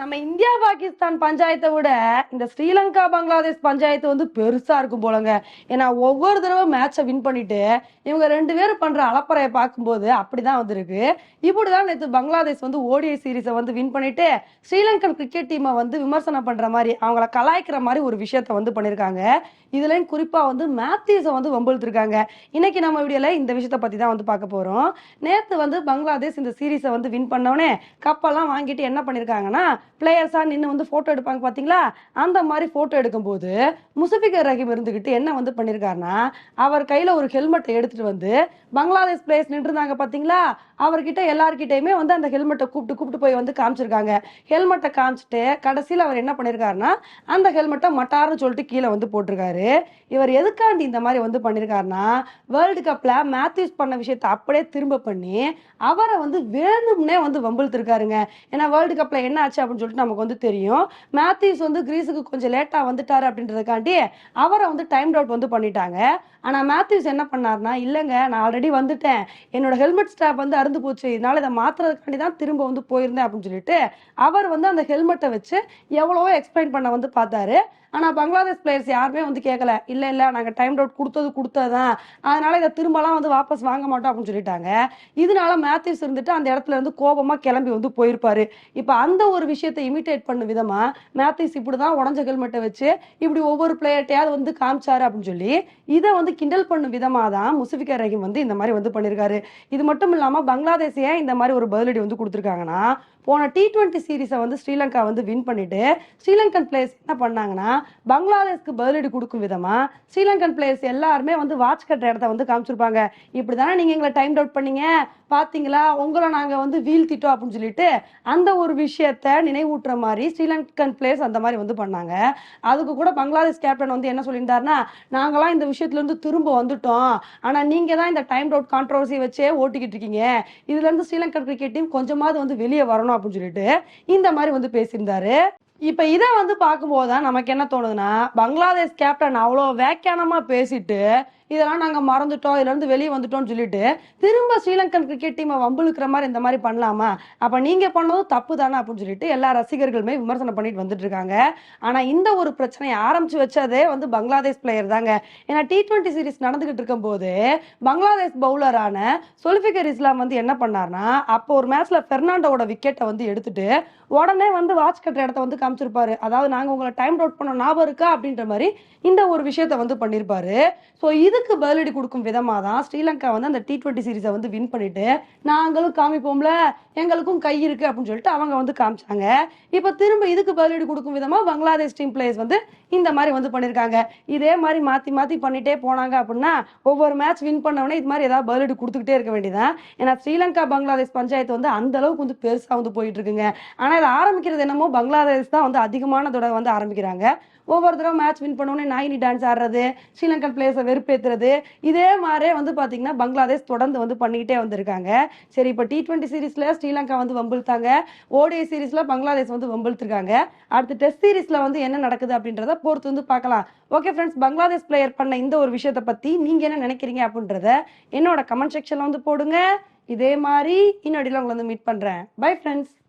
நம்ம இந்தியா பாகிஸ்தான் பஞ்சாயத்தை விட இந்த ஸ்ரீலங்கா பங்களாதேஷ் பஞ்சாயத்து வந்து பெருசா இருக்கும் போலங்க. ஏன்னா ஒவ்வொரு தடவை மேட்சை வின் பண்ணிட்டு இவங்க ரெண்டு பேரும் பண்ற அலப்பறையை பார்க்கும்போது அப்படிதான் வந்திருக்கு. இப்படிதான் நேற்று பங்களாதேஷ் வந்து ஓடிஐ சீரீஸை வந்து வின் பண்ணிட்டு ஸ்ரீலங்கன் கிரிக்கெட் டீமை வந்து விமர்சனம் பண்ற மாதிரி அவங்கள கலாய்க்கிற மாதிரி ஒரு விஷயத்த வந்து பண்ணிருக்காங்க. இதுலயும் குறிப்பா வந்து மேத்யூஸை வந்து வம்பிழுத்திருக்காங்க. இன்னைக்கு நம்ம வீடியோல இந்த விஷயத்த பத்தி தான் வந்து பார்க்க போறோம். நேற்று வந்து பங்களாதேஷ் இந்த சீரீஸை வந்து வின் பண்ணவனே கப்பெல்லாம் வாங்கிட்டு என்ன பண்ணிருக்காங்கன்னா பிளேயர்ஸாக நின்று வந்து ஃபோட்டோ எடுப்பாங்க பார்த்தீங்களா அந்த மாதிரி ஃபோட்டோ எடுக்கும்போது முசஃபிகர் ரஹீம் இருந்துக்கிட்டு என்ன வந்து பண்ணியிருக்காருன்னா அவர் கையில் ஒரு ஹெல்மெட்டை எடுத்துகிட்டு வந்து பங்களாதேஷ் பிளேயர்ஸ் நின்றுருந்தாங்க பார்த்தீங்களா அவர்கிட்ட எல்லார்கிட்டயுமே வந்து அந்த ஹெல்மெட்டை கூப்பிட்டு கூப்பிட்டு போய் வந்து காமிச்சிருக்காங்க. ஹெல்மெட்டை காமிச்சிட்டு கடைசியில் அவர் என்ன பண்ணியிருக்காருன்னா அந்த ஹெல்மெட்டை மட்டார்னு சொல்லிட்டு கீழே வந்து போட்டிருக்காரு. இவர் எதுக்காண்டி இந்த மாதிரி வந்து பண்ணியிருக்காருன்னா வேர்ல்டு கப்பில் மேத்யூஸ் பண்ண விஷயத்த அப்படியே திரும்ப பண்ணி அவரை வந்து வேணும்னே வந்து வம்பிழுத்திருக்காருங்க. ஏன்னா வேர்ல்டு கப்பில் என்ன ஆச்சு அப்படின்னு சொல்லிட்டு நமக்கு வந்து தெரியும். மேத்யூஸ் வந்து கிரீஸுக்கு கொஞ்சம் லேட்டா வந்துட்டாரு அப்படின்றதுக்காண்டி அவரை வந்து டைம் அவுட் வந்து பண்ணிட்டாங்க. ஆனா மேத்யூஸ் என்ன பண்ணாருன்னா இல்லைங்க நான் ஆல்ரெடி வந்துட்டேன். என்னோட ஹெல்மெட் ஸ்டாப் வந்து அறுந்து போச்சு. இதனால இதை மாத்துறதுக்காண்டி தான் திரும்ப வந்து போயிருந்தேன் அப்படின்னு சொல்லிட்டு அவர் வந்து அந்த ஹெல்மெட்டை வச்சு எவ்வளவோ எக்ஸ்பிளைன் பண்ண வந்து பார்த்தாரு. ஆனா பங்களாதேஷ் பிளேயர்ஸ் யாருமே வந்து கேட்கல இல்ல இல்ல நாங்க டைம் அவுட் கொடுத்தது கொடுத்ததுதான். அதனால இதை திரும்பலாம் வந்து வாபஸ் வாங்க மாட்டோம் அப்படின்னு சொல்லிட்டாங்க. இதனால மேத்யூஸ் இருந்துட்டு அந்த இடத்துல இருந்து கோபமா கிளம்பி வந்து போயிருப்பாரு. இப்ப அந்த ஒரு விஷயத்தை இமிட்டேட் பண்ண விதமா இப்படி இப்படிதான் உடஞ்ச ஹெல்மெட்டை வச்சு இப்படி ஒவ்வொரு பிளேயர்ட்டையாவது வந்து காமிச்சாரு அப்படின்னு சொல்லி இதை வந்து கிண்டல் பண்ணும் விதமா தான் முசபிகர் ரஹீம் வந்து இந்த மாதிரி வந்து பண்ணிருக்காரு. இது மட்டும் இல்லாம பங்களாதேஷ் ஏன் இந்த மாதிரி ஒரு பதிலடி வந்து கொடுத்துருக்காங்கன்னா போன டி டுவெண்ட்டி சீரீஸை வந்து ஸ்ரீலங்கா வந்து வின் பண்ணிட்டு ஸ்ரீலங்கன் பிளேயர்ஸ் என்ன பண்ணாங்கன்னா பங்களாதேஷ்க்கு பதிலடி கொடுக்கும் விதமாக ஸ்ரீலங்கன் பிளேயர்ஸ் எல்லாருமே வந்து வாட்ச் கட்டுற இடத்த வந்து காமிச்சிருப்பாங்க. இப்படி தானே நீங்கள் எங்களை டைம் அவுட் பண்ணீங்க? பார்த்தீங்களா உங்களை நாங்கள் வந்து வீழ்த்திட்டோம் அப்படின்னு சொல்லிட்டு அந்த ஒரு விஷயத்த நினைவூட்டுற மாதிரி ஸ்ரீலங்கன் பிளேயர்ஸ் அந்த மாதிரி வந்து பண்ணாங்க. அதுக்கு கூட பங்களாதேஷ் கேப்டன் வந்து என்ன சொல்லியிருந்தாருன்னா நாங்களாம் இந்த விஷயத்துலேருந்து திரும்ப வந்துட்டோம். ஆனால் நீங்கள் தான் இந்த டைம் அவுட் கான்ட்ரவர்சி வச்சே ஓட்டிக்கிட்டு இருக்கீங்க. இதுலேருந்து ஸ்ரீலங்கன் கிரிக்கெட் டீம் கொஞ்சமாவது வந்து வெளியே வரணும். அப்படின்னு சொல்லிட்டு இந்த மாதிரி வந்து பேசியிருந்தாரு. இப்ப இதை வந்து பார்க்கும்போது தான் நமக்கு என்ன தோணுதுன்னா பங்களாதேஷ் கேப்டன் அவ்வளோ வேக்கியானமா பேசிட்டு இதெல்லாம் நாங்கள் மறந்துட்டோம். இதுலேருந்து வெளியே வந்துட்டோம்னு சொல்லிட்டு திரும்ப ஸ்ரீலங்கன் கிரிக்கெட் டீமை வம்புழுக்கிற மாதிரி இந்த மாதிரி பண்ணலாமா? அப்போ நீங்கள் பண்ணதும் தப்பு தானே அப்படின்னு சொல்லிட்டு எல்லா ரசிகர்களுமே விமர்சனம் பண்ணிட்டு வந்துட்டு இருக்காங்க. ஆனால் இந்த ஒரு பிரச்சனையை ஆரம்பிச்சு வச்சதே வந்து பங்களாதேஷ் பிளேயர் தாங்க. ஏன்னா டி டுவெண்ட்டி சீரிஸ் நடந்துகிட்டு இருக்கும் போது பங்களாதேஷ் பவுலரான சொலிஃபிகர் இஸ்லாம் வந்து என்ன பண்ணார்னா அப்போ ஒரு மேட்ச்ல பெர்னாண்டோட விக்கெட்டை வந்து எடுத்துட்டு உடனே வந்து வாட்ச் கட்டுற இடத்த வந்து காமிச்சிருப்பாரு. அதாவது நாங்கள் உங்களை டைம் அவுட் பண்ண ஞாபகம் இருக்கா அப்படின்ற மாதிரி இந்த ஒரு விஷயத்த வந்து பண்ணியிருப்பாரு ஸோ இது அதுக்கு பதிலடி கொடுக்கும் விதமா தான் ஸ்ரீலங்கா வந்து அந்த டி டுவெண்ட்டி சீரிஸை வந்து வின் பண்ணிட்டு நாங்களும் காமிப்போம்ல எங்களுக்கும் கை இருக்கு அப்படின்னு சொல்லிட்டு அவங்க வந்து காமிச்சாங்க. இப்போ திரும்ப இதுக்கு பதிலடி கொடுக்கும் விதமா பங்களாதேஷ் டீம் பிளேயர்ஸ் வந்து இந்த மாதிரி வந்து பண்ணிருக்காங்க. இதே மாதிரி மாற்றி மாற்றி பண்ணிட்டே போனாங்க அப்படின்னா ஒவ்வொரு மேட்ச் வின் பண்ணவொடனே இது மாதிரி ஏதாவது பதிலடி கொடுத்துக்கிட்டே இருக்க வேண்டியதான் ஏன்னா ஸ்ரீலங்கா பங்களாதேஷ் பஞ்சாயத்து வந்து அந்த அளவுக்கு வந்து பெருசாக வந்து போயிட்டு இருக்குங்க இதை ஆரம்பிக்கிறது என்னமோ பங்களாதேஷ் தான் வந்து அதிகமான தடவை வந்து ஆரம்பிக்கிறாங்க. ஒவ்வொரு தடவை மேட்ச் வின் பண்ணோடனே நாயினி டான்ஸ் ஆடுறது ஸ்ரீலங்கன் பிளேயர்ஸை இருக்கிறது இதே மாதிரியே வந்து பாத்தீங்கன்னா பங்களாதேஷ் தொடர்ந்து வந்து பண்ணிக்கிட்டே வந்திருக்காங்க. சரி இப்போ டி டுவெண்ட்டி சீரீஸில் ஸ்ரீலங்கா வந்து வம்பிழுத்தாங்க. ஓடிஐ சீரீஸில் பங்களாதேஷ் வந்து வம்பிழுத்துருக்காங்க. அடுத்து டெஸ்ட் சீரீஸில் வந்து என்ன நடக்குது அப்படின்றத பொறுத்து வந்து பார்க்கலாம். ஓகே ஃப்ரெண்ட்ஸ் பங்களாதேஷ் பிளேயர் பண்ண இந்த ஒரு விஷயத்தை பத்தி நீங்க என்ன நினைக்கிறீங்க அப்படின்றத என்னோட கமெண்ட் செக்ஷனில் வந்து போடுங்க. இதே மாதிரி இன்னொடியில் உங்களை வந்து மீட் பண்றேன். Bye friends